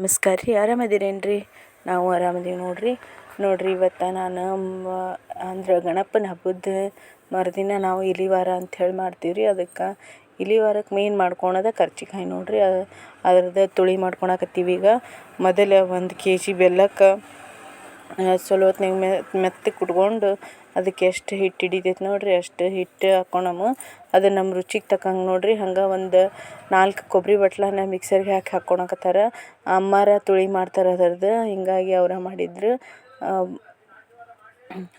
ನಮಸ್ಕಾರ ರೀ. ಆರಾಮದಿರೇನ್ರಿ? ನಾವು ಆರಾಮದೀವಿ ನೋಡ್ರಿ. ನೋಡ್ರಿ, ಇವತ್ತು ನಾನು ಅಂದ್ರೆ ಗಣಪನ ಹಬ್ಬದ ಮರುದಿನ ನಾವು ಇಲಿವಾರ ಅಂಥೇಳಿ ಮಾಡ್ತೀವಿ ರೀ. ಅದಕ್ಕೆ ಇಲಿವಾರಕ್ಕೆ ಮೇನ್ ಮಾಡ್ಕೊಳೋದು ಕರ್ಜಿಕಾಯಿ ನೋಡ್ರಿ. ಅದ್ರದ್ದು ತುಳಿ ಮಾಡ್ಕೊಳಕತ್ತೀವಿ ಈಗ. ಮೊದಲು ಒಂದು ಕೆ ಜಿ ಬೆಲ್ಲಕ್ಕೆ ಚಲೋ ಹೊತ್ನಾಗ ಮೆತ್ತಗೆ ಕುಟ್ಕೊಂಡು ಅದಕ್ಕೆ ಎಷ್ಟು ಹಿಟ್ಟು ಹಿಡಿತೈತೆ ನೋಡಿರಿ, ಅಷ್ಟು ಹಿಟ್ಟು ಹಾಕ್ಕೊಳಮು ಅದು ನಮ್ಮ ರುಚಿಗೆ ತಕ್ಕಂಗೆ ನೋಡಿರಿ, ಹಂಗೆ ಒಂದು ನಾಲ್ಕು ಕೊಬ್ಬರಿ ಬಟ್ಲನ್ನ ಮಿಕ್ಸರ್ಗೆ ಹಾಕಿ ಹಾಕ್ಕೊಳಕತ್ತಾರ ಅಮ್ಮಾರ ತುಳಿ ಮಾಡ್ತಾರೆ ಅದರದ್ದು, ಹಿಂಗಾಗಿ ಅವ್ರು ಮಾಡಿದ್ರು.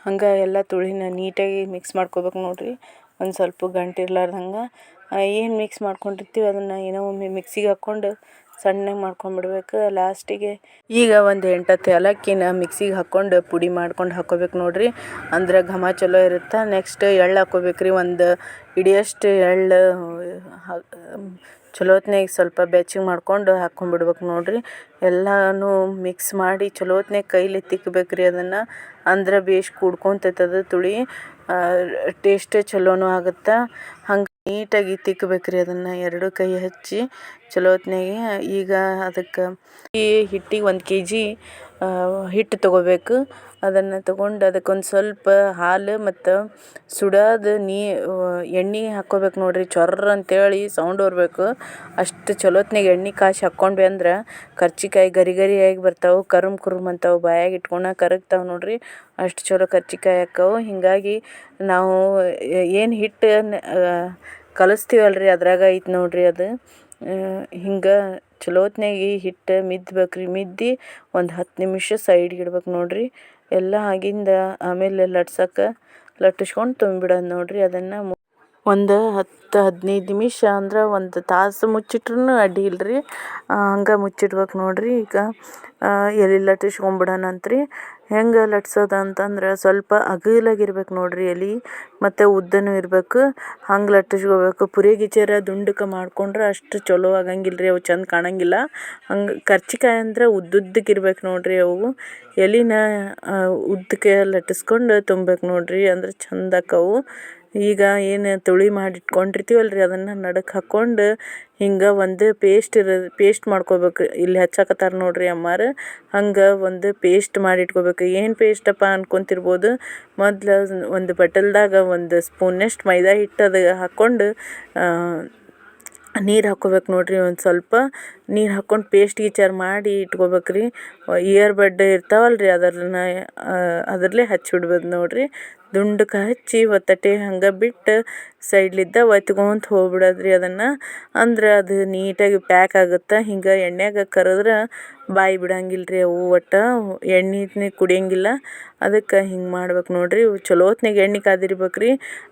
ಹಂಗೆ ಎಲ್ಲ ತುಳಿನ ನೀಟಾಗಿ ಮಿಕ್ಸ್ ಮಾಡ್ಕೊಬೇಕು ನೋಡಿರಿ. ಒಂದು ಸ್ವಲ್ಪ ಗಂಟು ಇರ್ಲಾರ್ದಂಗೆ. ಏನು ಮಿಕ್ಸ್ ಮಾಡ್ಕೊಂಡಿರ್ತೀವಿ ಅದನ್ನು ಏನೋ ಒಮ್ಮೆ ಮಿಕ್ಸಿಗೆ ಹಾಕ್ಕೊಂಡು ಸಣ್ಣಗೆ ಮಾಡ್ಕೊಂಡ್ಬಿಡ್ಬೇಕು. ಲಾಸ್ಟಿಗೆ ಈಗ ಒಂದು ಎಂಟತ್ತು ಏಲಕ್ಕಿನ ಮಿಕ್ಸಿಗೆ ಹಾಕ್ಕೊಂಡು ಪುಡಿ ಮಾಡ್ಕೊಂಡು ಹಾಕ್ಕೋಬೇಕು ನೋಡಿರಿ. ಅಂದ್ರೆ ಘಮ ಚಲೋ ಇರುತ್ತೆ? ನೆಕ್ಸ್ಟ್ ಎಳ್ಳು ಹಾಕ್ಕೋಬೇಕು ರೀ ಒಂದು ಇಡಿಯಷ್ಟು ಎಳ್ಳು ಚಲೋತ್ನಾಗ ಸ್ವಲ್ಪ ಬೆಚ್ಚಗೆ ಮಾಡ್ಕೊಂಡು ಹಾಕ್ಕೊಂಡ್ಬಿಡ್ಬೇಕು ನೋಡಿರಿ. ಎಲ್ಲನೂ ಮಿಕ್ಸ್ ಮಾಡಿ ಚಲೋತ್ನಾಗ ಕೈಲಿ ತಿಕ್ಕಬೇಕು ರೀ ಅದನ್ನು. ಅಂದ್ರೆ ಭೇಷ್ ಕೂಡ್ಕೊಂತೈತೆ ಅದು ತುಳಿ. ಟೇಸ್ಟ್ ಚಲೋನೂ ಆಗುತ್ತೆ? ಹಂಗೆ ನೀಟಾಗಿ ತಿಕ್ಕಬೇಕ್ರಿ ಅದನ್ನ ಎರಡು ಕೈ ಹಚ್ಚಿ ಚಲೋ ಹೊತ್ನಾಗೆ ಈಗ ಅದಕ್ಕೆ ಈ ಹಿಟ್ಟಿಗೆ ಒಂದು ಕೆ ಜಿ ಹಿಟ್ಟು ತಗೋಬೇಕು. ಅದನ್ನು ತೊಗೊಂಡು ಅದಕ್ಕೊಂದು ಸ್ವಲ್ಪ ಹಾಲು ಮತ್ತು ಸುಡೋದು ನೀ ಎಣ್ಣೆ ಹಾಕ್ಕೋಬೇಕು ನೋಡಿರಿ. ಚೊರ್ರ್ ಅಂತೇಳಿ ಸೌಂಡ್ ಬರಬೇಕು. ಅಷ್ಟು ಚಲೋತ್ನಾಗ ಎಣ್ಣೆ ಕಾಯ್ಸಿ ಹಾಕ್ಕೊಂಡ್ವಿ ಅಂದ್ರೆ ಕರ್ಜಿಕಾಯಿ ಗರಿ ಗರಿಯಾಗಿ ಬರ್ತಾವೆ, ಕರುಮ್ ಕುರುಮ್ ಅಂತಾವೆ, ಬಾಯಾಗ ಇಟ್ಕೊಂಡು ಕರಗ್ತಾವೆ ನೋಡಿರಿ. ಅಷ್ಟು ಚಲೋ ಕರ್ಜಿಕಾಯಿ ಆಕ್ಕವು ಹೀಗಾಗಿ ನಾವು ಏನು ಹಿಟ್ಟು ಕಲಸ್ತೀವಲ್ರಿ ರೀ ಅದ್ರಾಗ ಐತೆ ನೋಡಿರಿ ಅದು. ಹಿಂಗೆ ಚಲೋ ಈ ಹಿಟ್ಟು ಮಿದ್ಬೇಕು ರೀ ಮಿದ್ದಿ ಒಂದು ಹತ್ತು ನಿಮಿಷ ಸೈಡ್ಗೆ ಇಡ್ಬೇಕು ನೋಡಿರಿ. ಎಲ್ಲ ಆಗಿಂದ ಆಮೇಲೆ ಲಟ್ಸಕ್ಕೆ ಲಟ್ಟಿಸ್ಕೊಂಡು ತುಂಬಿಡೋದು ನೋಡಿರಿ. ಅದನ್ನು ಒಂದು ಹತ್ತು ಹದಿನೈದು ನಿಮಿಷ ಅಂದ್ರೆ ಒಂದು ತಾಸು ಮುಚ್ಚಿಟ್ರೂ ಅಡ್ಡಿ ಇಲ್ರಿ. ಹಂಗೆ ಮುಚ್ಚಿಡ್ಬೇಕು ನೋಡಿರಿ. ಈಗ ಎಲ್ಲಿ ಲಟ್ಟಿಸ್ಕೊಂಬಿಡೋಣಂತ ರೀ ಹೆಂಗೆ ಲಟ್ಸೋದು ಅಂತಂದ್ರೆ ಸ್ವಲ್ಪ ಅಗಲಾಗಿರ್ಬೇಕು ನೋಡಿರಿ ಎಲೆ, ಮತ್ತು ಉದ್ದನೂ ಇರಬೇಕು. ಹಂಗೆ ಲಟ್ಟಿಸ್ಕೋಬೇಕು ಪುರಿ ಗಿಚರ ದುಂಡಕ್ಕೆ ಮಾಡ್ಕೊಂಡ್ರೆ ಅಷ್ಟು ಚಲೋ ಆಗಂಗಿಲ್ಲ ರೀ ಅವು ಚಂದ ಕಾಣಂಗಿಲ್ಲ. ಹಂಗೆ ಕರ್ಜಿಕಾಯಿ ಅಂದ್ರೆ ಉದ್ದುದ್ದಕ್ಕೆ ಇರ್ಬೇಕು ನೋಡಿರಿ ಅವು. ಎಲೆನ ಉದ್ದಕ್ಕೆ ಲಟ್ಟಿಸ್ಕೊಂಡು ತುಂಬೇಕು ನೋಡಿರಿ, ಅಂದ್ರೆ ಚಂದ ಆಕ್ಕವು ಈಗ ಏನು ತುಳಿ ಮಾಡಿ ಇಟ್ಕೊಂಡಿರ್ತೀವಲ್ಲ ರೀ ಅದನ್ನು ನಡುಕ್ಕೆ ಹಾಕ್ಕೊಂಡು ಹಿಂಗೆ ಒಂದು ಪೇಸ್ಟ್ ಇರೋದು ಪೇಸ್ಟ್ ಮಾಡ್ಕೋಬೇಕು. ಇಲ್ಲಿ ಹಚ್ಚಕತ್ತಾರೆ ನೋಡಿರಿ ಅಮ್ಮಾರು. ಹಂಗೆ ಒಂದು ಪೇಸ್ಟ್ ಮಾಡಿ ಇಟ್ಕೋಬೇಕು ಏನು ಪೇಸ್ಟಪ್ಪ ಅನ್ಕೊಂತಿರ್ಬೋದು? ಮೊದ್ಲು ಒಂದು ಬಟಲ್ದಾಗ ಒಂದು ಸ್ಪೂನಷ್ಟು ಮೈದಾ ಹಿಟ್ಟು ಅದು ಹಾಕ್ಕೊಂಡು ನೀರು ಹಾಕ್ಕೋಬೇಕು ನೋಡಿರಿ ಒಂದು ಸ್ವಲ್ಪ. ನೀರು ಹಾಕ್ಕೊಂಡು ಪೇಸ್ಟ್ ಗೀಚಾರ್ ಮಾಡಿ ಇಟ್ಕೋಬೇಕು ರೀ ಇಯರ್ ಬಡ್ ಇರ್ತಾವಲ್ಲ ರೀ ಅದರನ್ನ ಅದರಲ್ಲೇ ಹಚ್ಚಿಬಿಡ್ಬೋದು ನೋಡಿರಿ. ದುಂಡಕ್ಕೆ ಹಚ್ಚಿ ಒತ್ತಟೆ ಹಂಗೆ ಬಿಟ್ಟು ಸೈಡ್ಲಿದ್ದ ಒತ್ಕೊಂತ ಹೋಗ್ಬಿಡೋದ್ರಿ ಅದನ್ನು. ಅಂದ್ರೆ ಅದು ನೀಟಾಗಿ ಪ್ಯಾಕ್ ಆಗುತ್ತೆ? ಹಿಂಗೆ ಎಣ್ಣೆಗ ಕರೆದ್ರೆ ಬಾಯಿ ಬಿಡಂಗಿಲ್ಲ ರೀ ಅವು ಒಟ್ಟು. ಎಣ್ಣೆ ಕುಡಿಯಂಗಿಲ್ಲ. ಅದಕ್ಕೆ ಹಿಂಗೆ ಮಾಡ್ಬೇಕು ನೋಡಿರಿ. ಚಲೋತ್ನಾಗ ಎಣ್ಣೆ ಕಾದಿರ್ಬೇಕು ರೀ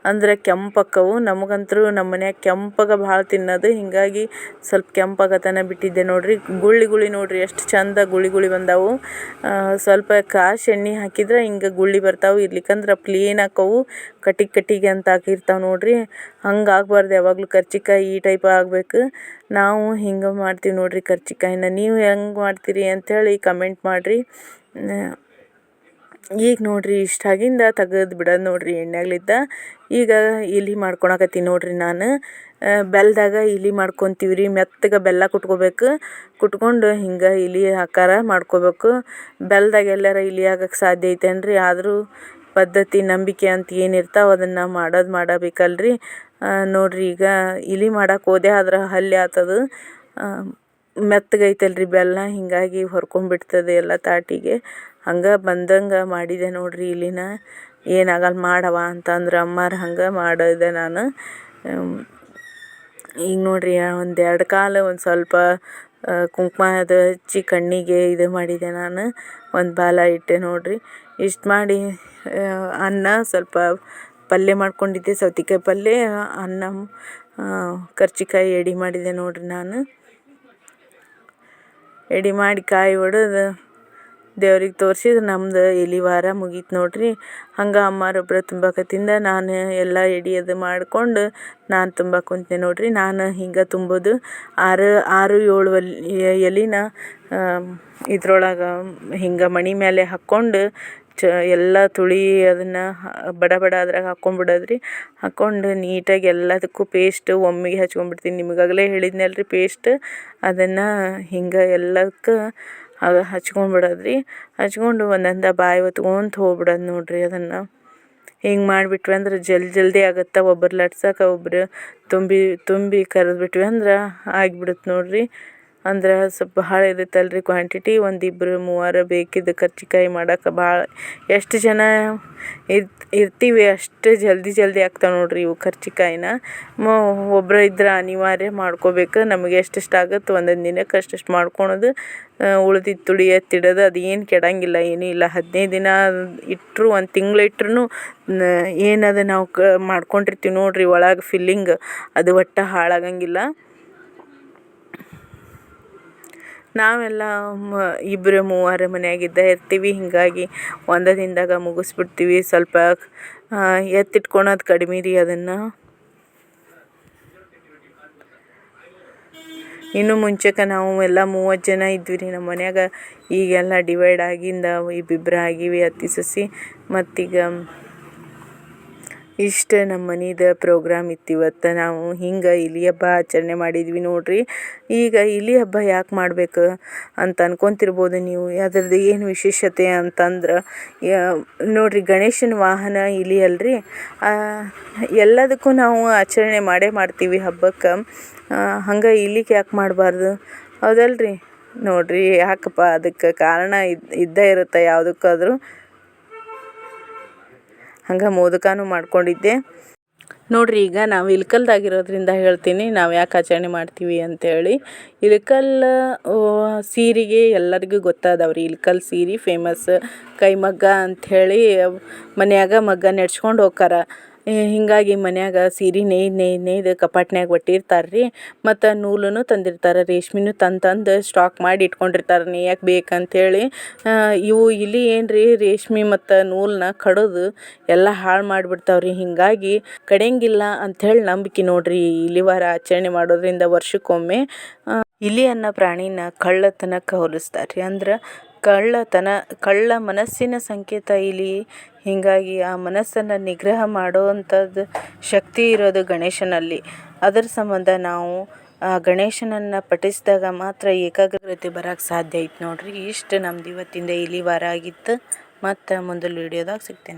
ಅಂದ್ರೆ ಕೆಂಪಕ್ಕವು ನಮಗಂತೂ ನಮ್ಮ ಮನ್ಯಾಗ ಕೆಂಪಗೆ ಭಾಳ ತಿನ್ನೋದು. ಹೀಗಾಗಿ ಸ್ವಲ್ಪ ಕೆಂಪಾಗತನ ಬಿಟ್ಟಿದ್ದೆ ನೋಡಿರಿ. ಗುಳ್ಳಿ ಗುಳ್ಳಿ ನೋಡಿರಿ. ಎಷ್ಟು ಚಂದ ಗುಳಿ ಗುಳಿ ಬಂದಾವು. ಸ್ವಲ್ಪ ಕಾಶ್ ಎಣ್ಣೆ ಹಾಕಿದ್ರೆ ಹಿಂಗೆ ಗುಳ್ಳಿ ಬರ್ತಾವೆ. ಇರ್ಲಿಕ್ಕಂದ್ರೆ ಪ್ಲೇನ್ ಹಾಕವು ಕಟ್ಟಿಗೆ ಕಟ್ಟಿಗೆ ಅಂತ ಹಾಕಿರ್ತಾವೆ ನೋಡಿರಿ. ಹಂಗೆ ಆಗ್ಬಾರ್ದು ಯಾವಾಗಲೂ ಕರ್ಜಿಕಾಯಿ ಈ ಟೈಪ್ ಆಗಬೇಕು. ನಾವು ಹಿಂಗೆ ಮಾಡ್ತೀವಿ ನೋಡಿರಿ ಕರ್ಜಿಕಾಯಿನ ನೀವು ಹೆಂಗೆ ಮಾಡ್ತೀರಿ ಅಂಥೇಳಿ ಕಮೆಂಟ್ ಮಾಡಿರಿ. ಈಗ ನೋಡಿರಿ ಇಷ್ಟಾಗಿಂದ ತೆಗೆದು ಬಿಡೋದು ನೋಡಿರಿ ಎಣ್ಣೆಗಳಿದ್ದ ಈಗ ಇಲಿ ಮಾಡ್ಕೊಳಕತ್ತೀನಿ ನೋಡಿರಿ ನಾನು. ಬೆಲ್ಲದಾಗ ಇಲಿ ಮಾಡ್ಕೊತೀವಿ ರೀ, ಮೆತ್ತಗೆ ಬೆಲ್ಲ ಕುಟ್ಕೋಬೇಕು. ಕುಟ್ಕೊಂಡು ಹಿಂಗೆ ಇಲಿ ಆಕಾರ ಮಾಡ್ಕೋಬೇಕು. ಬೆಲ್ಲದಾಗ ಎಲ್ಲಾರ ಇಲಿ ಆಗಕ್ಕೆ ಸಾಧ್ಯ ಐತೇನ್ರಿ? ಆದರೂ ಪದ್ಧತಿ, ನಂಬಿಕೆ ಅಂತ ಏನು ಇರ್ತಾವೆ ಅದನ್ನು ಮಾಡೋದು ಮಾಡಬೇಕಲ್ರಿ. ನೋಡಿರಿ ಈಗ ಇಲಿ ಮಾಡಕ್ಕೆ ಹೋದೆ ಆದ್ರೆ ಹಲ್ಲೆ ಆತದು. ಮೆತ್ತಗೈತಲ್ರಿ ಬೆಲ್ಲ, ಹೀಗಾಗಿ ಹೊರ್ಕೊಂಬಿಡ್ತದೆ ಎಲ್ಲ ತಾಟಿಗೆ. ಹಂಗೆ ಬಂದಂಗೆ ಮಾಡಿದೆ ನೋಡಿರಿ ಇಲಿನ. ಏನಾಗಲ್ಲ ಮಾಡವ್ವ ಅಂತಂದ್ರೆ ಅಮ್ಮಾರು ಹಂಗೆ ಮಾಡಿದೆ ನಾನು. ಈಗ ನೋಡಿರಿ ಒಂದು ಎರಡು ಕಾಲು ಒಂದು ಸ್ವಲ್ಪ ಕುಂಕುಮ ಅದು ಹಚ್ಚಿ ಕಣ್ಣಿಗೆ ಇದು ಮಾಡಿದೆ ನಾನು. ಒಂದು ಬಾಲ ಇಟ್ಟೆ ನೋಡಿರಿ. ಇಷ್ಟು ಮಾಡಿ ಅನ್ನ ಸ್ವಲ್ಪ ಪಲ್ಯ ಮಾಡ್ಕೊಂಡಿದ್ದೆ, ಸೌತೆಕಾಯಿ ಪಲ್ಯ, ಅನ್ನ ಕರ್ಜಿಕಾಯಿ ಎಡೆ ಮಾಡಿದೆ ನೋಡಿರಿ ನಾನು. ಎಡೆ ಮಾಡಿ ಕಾಯಿ ಒಡೆದು ದೇವ್ರಿಗೆ ತೋರಿಸಿದ್ರೆ ನಮ್ದು ಎಲಿ ವಾರ ಮುಗೀತು ನೋಡ್ರಿ. ಹಂಗೆ ಅಮ್ಮಾರೊಬ್ಬರು ತುಂಬಾಕತ್ತಿಂದ ನಾನು ಎಲ್ಲ ಎಡೆ ಅದು ಮಾಡಿಕೊಂಡು ನಾನು ತುಂಬ ಕುಂತೆ ನೋಡಿರಿ. ನಾನು ಹಿಂಗೆ ತುಂಬೋದು. ಆರು ಆರು, ಏಳು ಎಲಿನ ಇದ್ರೊಳಗೆ ಹಿಂಗೆ ಮಣಿ ಮೇಲೆ ಹಾಕ್ಕೊಂಡು ಚ ಎಲ್ಲ ತುಳಿ ಅದನ್ನು ಬಡ ಬಡ ಅದ್ರಾಗ ಹಾಕ್ಕೊಂಬಿಡೋದು ರೀ ಹಾಕ್ಕೊಂಡು ನೀಟಾಗಿ ಎಲ್ಲದಕ್ಕೂ ಪೇಸ್ಟ್ ಒಮ್ಮೆಗೆ ಹಚ್ಕೊಂಡ್ಬಿಡ್ತೀನಿ. ನಿಮಗಾಗಲೇ ಹೇಳಿದ್ನಲ್ಲ ರೀ ಪೇಸ್ಟ್ ಅದನ್ನು ಹಿಂಗೆ ಎಲ್ಲದಕ್ಕೆ ಅದು ಹಚ್ಕೊಂಡ್ಬಿಡೋದು ರೀ ಹಚ್ಕೊಂಡು ಒಂದೊಂದ ಬಾಯಿ ಹೊತ್ಕೊಂತ ಹೋಗ್ಬಿಡೋದು ನೋಡಿರಿ ಅದನ್ನು. ಹಿಂಗೆ ಮಾಡಿಬಿಟ್ವಿ ಅಂದ್ರೆ ಜಲ್ದಿ ಜಲ್ದಿ ಆಗುತ್ತೆ. ಒಬ್ಬರು ಲಟ್ಸಕ್ಕೆ ಒಬ್ಬರು ತುಂಬಿ ತುಂಬಿ ಕರೆದ್ಬಿಟ್ವಿ ಅಂದ್ರೆ ಆಗಿಬಿಡುತ್ತೆ ನೋಡಿರಿ. ಅಂದ್ರೆ ಸ್ವಲ್ಪ ಭಾಳ ಇರುತ್ತಲ್ಲ ರೀ ಕ್ವಾಂಟಿಟಿ ಒಂದು ಇಬ್ಬರು ಮೂವರು ಬೇಕಿದ್ದ ಕರ್ಜಿಕಾಯಿ ಮಾಡಕ್ಕೆ ಭಾಳ ಎಷ್ಟು ಜನ ಇರ್ತ್ ಇರ್ತೀವಿ ಅಷ್ಟು ಜಲ್ದಿ ಜಲ್ದಿ ಆಗ್ತಾವೆ ನೋಡ್ರಿ ಇವು ಕರ್ಜಿಕಾಯಿನ ಮೊ, ಒಬ್ರು ಇದ್ರೆ ಅನಿವಾರ್ಯ ಮಾಡ್ಕೋಬೇಕು. ನಮಗೆ ಎಷ್ಟೆಷ್ಟು ಆಗುತ್ತೆ ಒಂದೊಂದು ದಿನಕ್ಕೆ ಅಷ್ಟಷ್ಟು ಮಾಡ್ಕೊಳೋದು ತುಳಿ ಎತ್ತಿಡೋದು ಅದು ಏನು ಕೆಡಂಗಿಲ್ಲ, ಏನೂ ಇಲ್ಲ. ಹದಿನೈದು ದಿನ ಇಟ್ಟರು ಒಂದು ತಿಂಗಳು ಇಟ್ರೂ ಏನದು ನಾವು ಕ, ಮಾಡ್ಕೊಂಡಿರ್ತೀವಿ ನೋಡಿರಿ ಒಳಗೆ ಫಿಲ್ಲಿಂಗ್ ಅದು ಒಟ್ಟು ಹಾಳಾಗಂಗಿಲ್ಲ. ನಾವೆಲ್ಲ ಇಬ್ಬರು ಮೂವರು ಮನೆಯಾಗಿದ್ದ ಇರ್ತೀವಿ. ಹೀಗಾಗಿ ಒಂದೇ ದಿನದಾಗ ಮುಗಿಸ್ಬಿಡ್ತೀವಿ. ಸ್ವಲ್ಪ ಎತ್ತಿಟ್ಕೊಳೋದು ಕಡಿಮೆ ರೀ ಅದನ್ನು. ಇನ್ನು ಮುಂಚೆಕ ನಾವು ಎಲ್ಲ ಮೂವತ್ತು ಜನ ಇದ್ವಿ ರೀ ನಮ್ಮ ಮನೆಯಾಗ. ಈಗೆಲ್ಲ ಡಿವೈಡ್ ಆಗಿಂದ ಇಬ್ಬಿಬ್ರು ಆಗೀವಿ ಅತ್ತೆ ಸೊಸೆ ಮತ್ತೀಗ ಇಷ್ಟು ನಮ್ಮ ಮನಿದು ಪ್ರೋಗ್ರಾಮ್ ಇತ್ತು ಇವತ್ತು ನಾವು ಹಿಂಗೆ ಇಲಿ ಹಬ್ಬ ಆಚರಣೆ ಮಾಡಿದ್ವಿ ನೋಡಿರಿ. ಈಗ ಇಲಿ ಹಬ್ಬ ಯಾಕೆ ಮಾಡ್ಬೇಕು ಅಂತ ಅನ್ಕೊತಿರ್ಬೋದು ನೀವು. ಅದರದ್ದು ಏನು ವಿಶೇಷತೆ ಅಂತಂದ್ರೆ ನೋಡಿರಿ ಗಣೇಶನ ವಾಹನ ಇಲಿ ಅಲ್ರಿ. ಎಲ್ಲದಕ್ಕೂ ನಾವು ಆಚರಣೆ ಮಾಡೇ ಮಾಡ್ತೀವಿ ಹಬ್ಬಕ್ಕೆ. ಹಂಗೆ ಇಲಿಗೆ ಯಾಕೆ ಮಾಡಬಾರ್ದು? ಹೌದಲ್ರಿ. ನೋಡಿರಿ, ಯಾಕಪ್ಪ ಅದಕ್ಕೆ ಕಾರಣ ಇದ್ದು ಇದ್ದೇ ಇರುತ್ತೆ ಯಾವುದಕ್ಕಾದ್ರೂ. ಹಂಗೆ ಮೋದಕನೂ ಮಾಡ್ಕೊಂಡಿದ್ದೆ. ನೋಡ್ರಿ, ಈಗ ನಾವು ಇಳ್ಕಲ್ದಾಗಿರೋದ್ರಿಂದ ಹೇಳ್ತೀನಿ, ನಾವು ಯಾಕೆ ಆಚರಣೆ ಮಾಡ್ತೀವಿ ಅಂತೇಳಿ. ಇಳ್ಕಲ್ ಸೀರೆಗೆ ಎಲ್ಲರಿಗೂ ಗೊತ್ತಾದವ್ರಿ. ರೀ ಇಳ್ಕಲ್ ಸೀರೆ ಫೇಮಸ್ ಕೈಮಗ್ಗ ಅಂಥೇಳಿ ಮನ್ಯಾಗ ಮಗ್ಗ ನೆಡ್ಸ್ಕೊಂಡು ಹೋಕ್ಕಾರ ಹೀಗಾಗಿ ಮನ್ಯಾಗ ಸೀರೆ ನೇಯ್ದು ನೇಯ್ದು ನೇಯ್ದು ಕಪಾಟ್ನ್ಯಾಗ ಒಟ್ಟಿರ್ತಾರೆ ರೀ ಮತ್ತು ನೂಲನ್ನು ತಂದಿರ್ತಾರೆ, ರೇಷ್ಮೆನೂ ತಂದು ತಂದು ಸ್ಟಾಕ್ ಮಾಡಿ ಇಟ್ಕೊಂಡಿರ್ತಾರೆ ನೇಯಕ್ಕೆ ಬೇಕಂಥೇಳಿ ಇವು ಇಲ್ಲಿ ಏನು ರೀ ರೇಷ್ಮೆ ಮತ್ತು ನೂಲನ್ನ ಕಡದು ಎಲ್ಲ ಹಾಳು ಮಾಡಿಬಿಡ್ತಾವೆ ರೀ ಹೀಗಾಗಿ ಕಡಿಯಂಗಿಲ್ಲ ಅಂಥೇಳಿ ನಂಬಿಕೆ ನೋಡಿರಿ ಇಲಿ ವಾರ ಆಚರಣೆ ಮಾಡೋದ್ರಿಂದ ವರ್ಷಕ್ಕೊಮ್ಮೆ. ಇಲಿ ಅನ್ನೋ ಪ್ರಾಣಿನ ಕಳ್ಳತನಕ್ಕೆ ಹೋಲಿಸ್ತಾರೆ ರೀ ಅಂದ್ರೆ ಕಳ್ಳತನ, ಕಳ್ಳ ಮನಸ್ಸಿನ ಸಂಕೇತ ಇಲಿ ಹೀಗಾಗಿ ಆ ಮನಸ್ಸನ್ನು ನಿಗ್ರಹ ಮಾಡುವಂಥದ್ದು ಶಕ್ತಿ ಇರೋದು ಗಣೇಶನಲ್ಲಿ. ಅದರ ಸಂಬಂಧ ನಾವು ಆ ಗಣೇಶನನ್ನು ಪಠಿಸಿದಾಗ ಮಾತ್ರ ಏಕಾಗ್ರತೆ ಬರಕ್ಕೆ ಸಾಧ್ಯ ಐತೆ ನೋಡಿರಿ. ಇಷ್ಟು ನಮ್ದು ಇವತ್ತಿಂದ ಇಲಿ ವಾರ ಆಗಿತ್ತು. ಮತ್ತು ಮುಂದಿನ ವೀಡಿಯೋದಾಗ ಸಿಗ್ತೇನೆ.